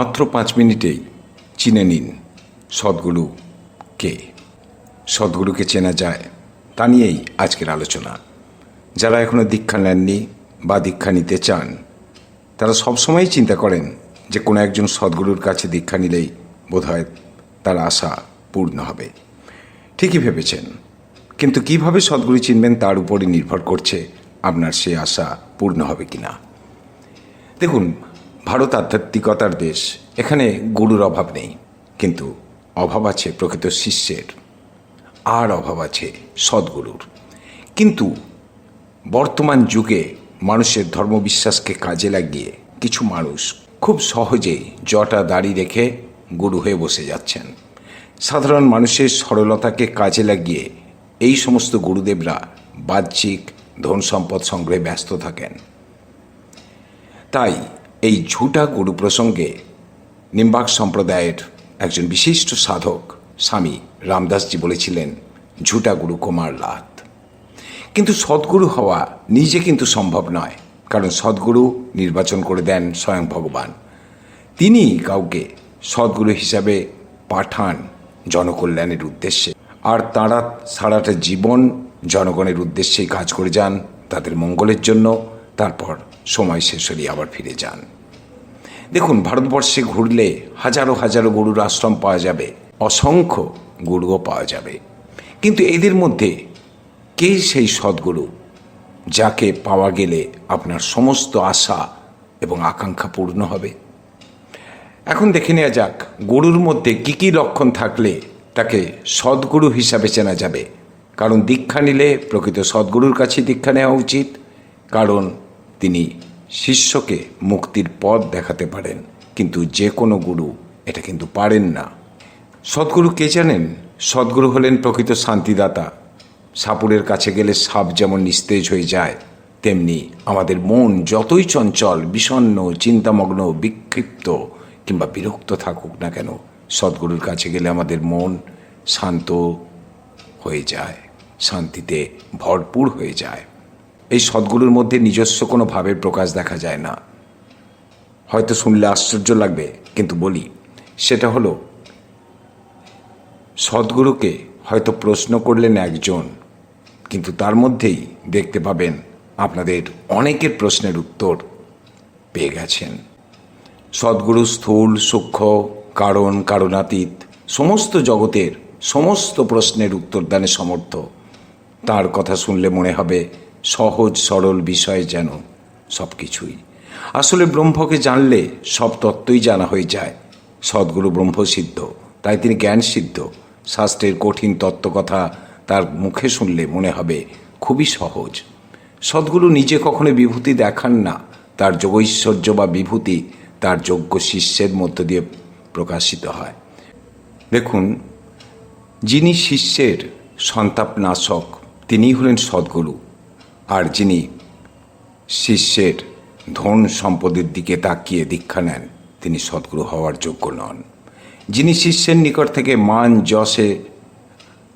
মাত্র পাঁচ মিনিটেই চিনে নিন সদ্গুরু কে। সদ্গুরুকে চেনা যায়, তা নিয়েই আজকের আলোচনা। যারা এখনও দীক্ষা নেননি বা দীক্ষা নিতে চান, তারা সবসময়ই চিন্তা করেন যে কোনো একজন সদ্গুরুর কাছে দীক্ষা নিলেই বোধহয় তার আশা পূর্ণ হবে। ঠিকই ভেবেছেন, কিন্তু কীভাবে সদ্গুরু চিনবেন তার উপরে নির্ভর করছে আপনার সে আশা পূর্ণ হবে কিনা। দেখুন ভারত আধ্যাত্মিকতার দেশ। এখানে গুরুর অভাব নেই, কিন্তু অভাব আছে প্রকৃত শিষ্যের। আর অভাব আছে সদ্গুরুর। কিন্তু বর্তমান যুগে মানুষের ধর্মবিশ্বাসকে কাজে লাগিয়ে কিছু মানুষ খুব সহজেই জটা দাড়ি রেখে গুরু হয়ে বসে যাচ্ছেন। সাধারণ মানুষের সরলতাকে কাজে লাগিয়ে এই সমস্ত গুরুদেবরা বাহ্যিক ধন সম্পদ সংগ্রহে ব্যস্ত থাকেন। তাই এই ঝুটা গুরু প্রসঙ্গে নিম্বাক সম্প্রদায়ের একজন বিশিষ্ট সাধক স্বামী রামদাসজি বলেছিলেন, ঝুটা গুরু কুমার লাত। কিন্তু সদ্গুরু হওয়া নিজে কিন্তু সম্ভব নয়, কারণ সদ্গুরু নির্বাচন করে দেন স্বয়ং ভগবান। তিনি কাউকে সদ্গুরু হিসাবে পাঠান জনকল্যাণের উদ্দেশ্যে, আর তাঁরা সারাটা জীবন জনগণের উদ্দেশ্যেই কাজ করে যান তাদের মঙ্গলের জন্য, তারপর সময় শেষ হলে আবার ফিরে যান। দেখুন, ভারতবর্ষে ঘুরলে হাজারো হাজারো গরুর আশ্রম পাওয়া যাবে, অসংখ্য গুরুও পাওয়া যাবে। কিন্তু এদের মধ্যে কে সেই সদ্গুরু যাকে পাওয়া গেলে আপনার সমস্ত আশা এবং আকাঙ্ক্ষা পূর্ণ হবে? এখন দেখে নেওয়া যাক, গরুর মধ্যে কী কী লক্ষণ থাকলে তাকে সদ্গুরু হিসাবে চেনা যাবে। কারণ দীক্ষা নিলে প্রকৃত সদ্গুরুর কাছে দীক্ষা নেওয়া উচিত। কারণ তিনি শিষ্যকে মুক্তির পথ দেখাতে পারেন, কিন্তু যে কোনো গুরু এটা কিন্তু পারেন না। সদ্গুরু কে জানেন? সদ্গুরু হলেন প্রকৃত শান্তিদাতা। সাপুরের কাছে গেলে সাপ যেমন নিস্তেজ হয়ে যায়, তেমনি আমাদের মন যতই চঞ্চল, বিষণ্ণ, চিন্তামগ্ন, বিক্ষিপ্ত কিংবা বিরক্ত থাকুক না কেন, সদ্গুরুর কাছে গেলে আমাদের মন শান্ত হয়ে যায়, শান্তিতে ভরপুর হয়ে যায়। এই সদ্গুরুর মধ্যে নিজস্ব কোনো ভাবের প্রকাশ দেখা যায় না। হয়তো শুনলে আশ্চর্য লাগবে, কিন্তু বলি, সেটা হলো সদ্গুরুকে হয়তো প্রশ্ন করলেন একজন, কিন্তু তার মধ্যেই দেখতে পাবেন আপনাদের অনেকের প্রশ্নের উত্তর পেয়ে গেছেন। সদ্গুরু স্থূল, সূক্ষ্ম, কারণ, কারণাতীত, সমস্ত জগতের সমস্ত প্রশ্নের উত্তরদানে সমর্থ। তার কথা শুনলে মনে হবে সহজ, সরল বিষয় যেন সব কিছুই আসলে ব্রহ্মকে জানলে সব তত্ত্বই জানা হয়ে যায়। সদ্গুরু ব্রহ্মসিদ্ধ তাই তিনি জ্ঞান সিদ্ধ। শাস্ত্রের কঠিন তত্ত্বকথা তার মুখে শুনলে মনে হবে খুবই সহজ। সদ্গুরু নিজে কখনো বিভূতি দেখান না। তার যোগৈশ্বর্য বা বিভূতি তার যোগ্য শিষ্যের মধ্য দিয়ে প্রকাশিত হয়। দেখুন, যিনি শিষ্যের সন্তাপ নাশক তিনিই হলেন সদ্গুরু। আর যিনি শিষ্যের ধন সম্পদের দিকে তাকিয়ে দীক্ষা নেন, তিনি সদ্গুরু হওয়ার যোগ্য নন। যিনি শিষ্যের নিকট থেকে মান, যশে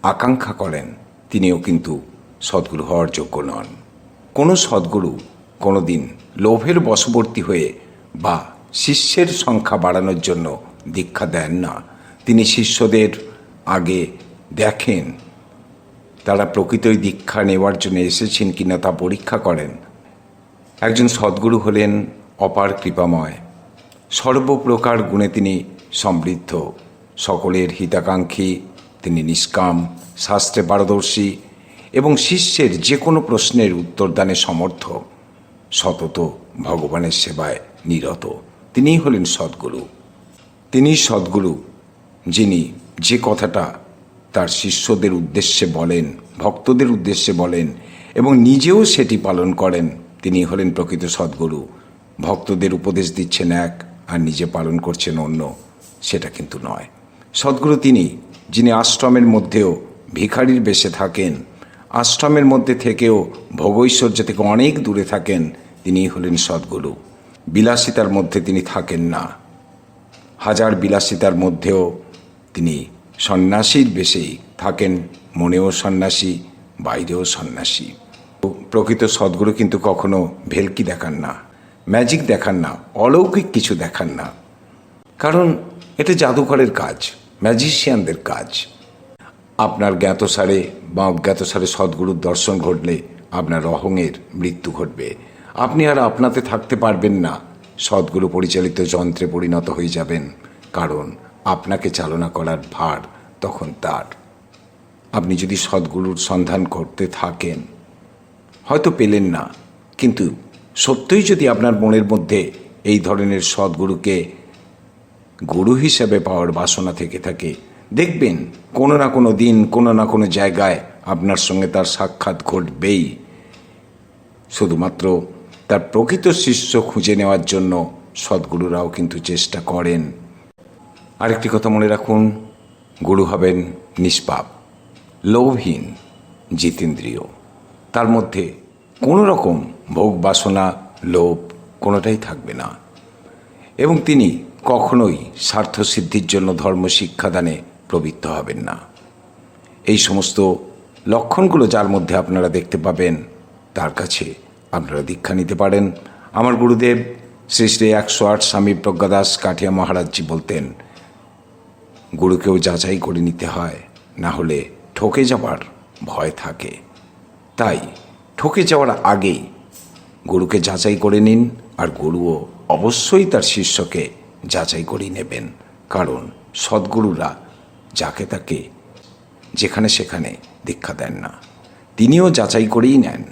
আকাঙ্ক্ষা করেন, তিনিও কিন্তু সদ্গুরু হওয়ার যোগ্য নন। কোনো সদ্গুরু কোনো দিন লোভের বশবর্তী হয়ে বা শিষ্যের সংখ্যা বাড়ানোর জন্য দীক্ষা দেন না। তিনি শিষ্যদের আগে দেখেন তারা প্রকৃতই দীক্ষা নেওয়ার জন্য এসেছেন কিনা তা পরীক্ষা করেন। একজন সদ্গুরু হলেন অপার কৃপাময়। সর্বপ্রকার গুণে তিনি সমৃদ্ধ। সকলের হিতাকাঙ্ক্ষী, তিনি নিষ্কাম, শাস্ত্রে পারদর্শী এবং শিষ্যের যে কোনো প্রশ্নের উত্তরদানে সমর্থ। সতত ভগবানের সেবায় নিরত। তিনিই হলেন সদ্গুরু। তিনি সদ্গুরু, যিনি যে কথাটা তার শিষ্যদের উদ্দেশ্যে বলেন, ভক্তদের উদ্দেশ্যে বলেন এবং নিজেও সেটি পালন করেন। তিনি হলেন প্রকৃত সদ্গুরু। ভক্তদের উপদেশ দিচ্ছেন এক আর নিজে পালন করছেন অন্য। সেটা কিন্তু নয়। সদ্গুরু তিনি, যিনি আশ্রমের মধ্যেও ভিখারির বেশে থাকেন, আশ্রমের মধ্যে থেকেও ভোগৈশ্বর্য থেকে অনেক দূরে থাকেন, তিনি হলেন সদ্গুরু। বিলাসিতার মধ্যে তিনি থাকেন না। হাজার বিলাসিতার মধ্যেও তিনি সন্ন্যাসীর বেশেই থাকেন, মনেও সন্ন্যাসী, বাইরেও সন্ন্যাসী। প্রকৃত সদ্গুরু কিন্তু কখনো ভেলকি দেখান না, ম্যাজিক দেখান না, অলৌকিক কিছু দেখান না। কারণ এটা জাদুঘরের কাজ, ম্যাজিশিয়ানদের কাজ। আপনার জ্ঞাতসারে বা অজ্ঞাতসারে সদ্গুরুর দর্শন ঘটলে আপনার অহংয়ের মৃত্যু ঘটবে। আপনি আর আপনাতে থাকতে পারবেন না, সদ্গুরু পরিচালিত যন্ত্রে পরিণত হয়ে যাবেন। কারণ আপনাকে চালনা করার ভার তখন তার। আপনি যদি সদ্গুরুর সন্ধান করতে থাকেন, হয়তো পেলেন না। কিন্তু সত্যই যদি আপনার মনের মধ্যে এই ধরনের সদ্গুরুকে গুরু হিসেবে পাওয়ার বাসনা থেকে থাকে, দেখবেন কোনো না কোনো দিন, কোনো না কোনো জায়গায় আপনার সঙ্গে তার সাক্ষাৎ ঘটবেই। শুধুমাত্র তার প্রকৃত শিষ্য খুঁজে নেওয়ার জন্য সদ্গুরুরাও কিন্তু চেষ্টা করেন। আরেকটি কথা মনে রাখুন, গুরু হবেন নিষ্পাপ, লোভহীন জিতেন্দ্রীয়। তার মধ্যে কোনো রকম ভোগ বাসনা, লোভ কোনোটাই থাকবে না। এবং তিনি কখনোই স্বার্থসিদ্ধির জন্য ধর্ম শিক্ষাদানে প্রবৃত্ত হবেন না। এই সমস্ত লক্ষণগুলো যার মধ্যে আপনারা দেখতে পাবেন, তার কাছে আপনারা দীক্ষা নিতে পারেন। আমার গুরুদেব শ্রী শ্রী একশো আট স্বামী প্রজ্ঞাদাস কাঠিয়া মহারাজজি বলতেন গুরুকেও যাচাই করে নিতে হয়, না হলে ঠকে যাওয়ার ভয় থাকে। তাই ঠকে যাওয়ার আগেই গুরুকে যাচাই করে নিন আর গুরুও অবশ্যই তার শিষ্যকে যাচাই করে নেবেন। কারণ সদ্গুরুরা যাকে তাকে যেখানে সেখানে দীক্ষা দেন না, তিনিও যাচাই করেই নেন।